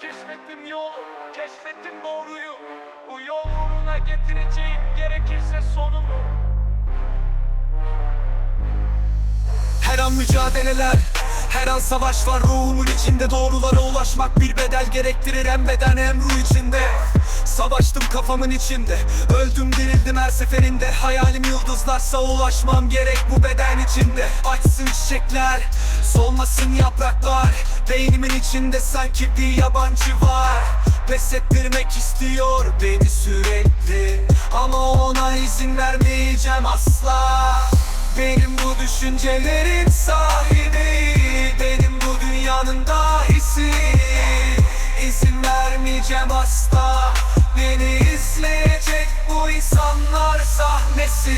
keşfettim yol Keşfettim doğruyu. Bu yol uğruna getireceğim Gerekirse sonumu. Her an mücadeleler Her an savaş var ruhumun içinde. Doğrulara ulaşmak bir bedel gerektirir Hem beden hem ruh içinde. Savaştım kafamın içinde Öldüm dirildim her seferinde. Hayalim yıldızlarsa ulaşmam gerek bu beden içinde. Açsın çiçekler Solmasın yapraklar. Beynimin içinde sanki bir yabancı var. Pes ettirmek istiyor beni sürekli. Ama ona izin vermeyeceğim asla. Benim bu düşüncelerin sahibi asla Beni izleyecek bu insanlar sahnesi.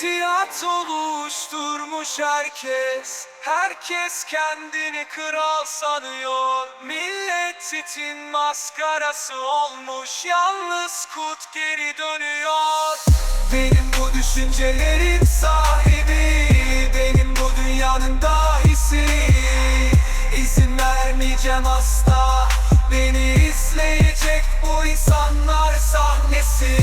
Tiyatro oluşturmuş herkes Herkes kendini kral sanıyor. Millet için maskarası olmuş Yalnız kut geri dönüyor. Benim bu düşüncelerin sahibi Benim bu dünyanın dahisi. İzin vermeyeceğim asla Beni izleyecek bu insanlar sahnesi.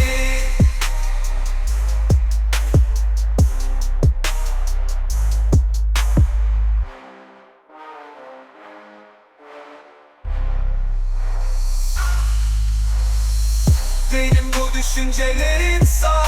Benim bu düşüncelerin sahibi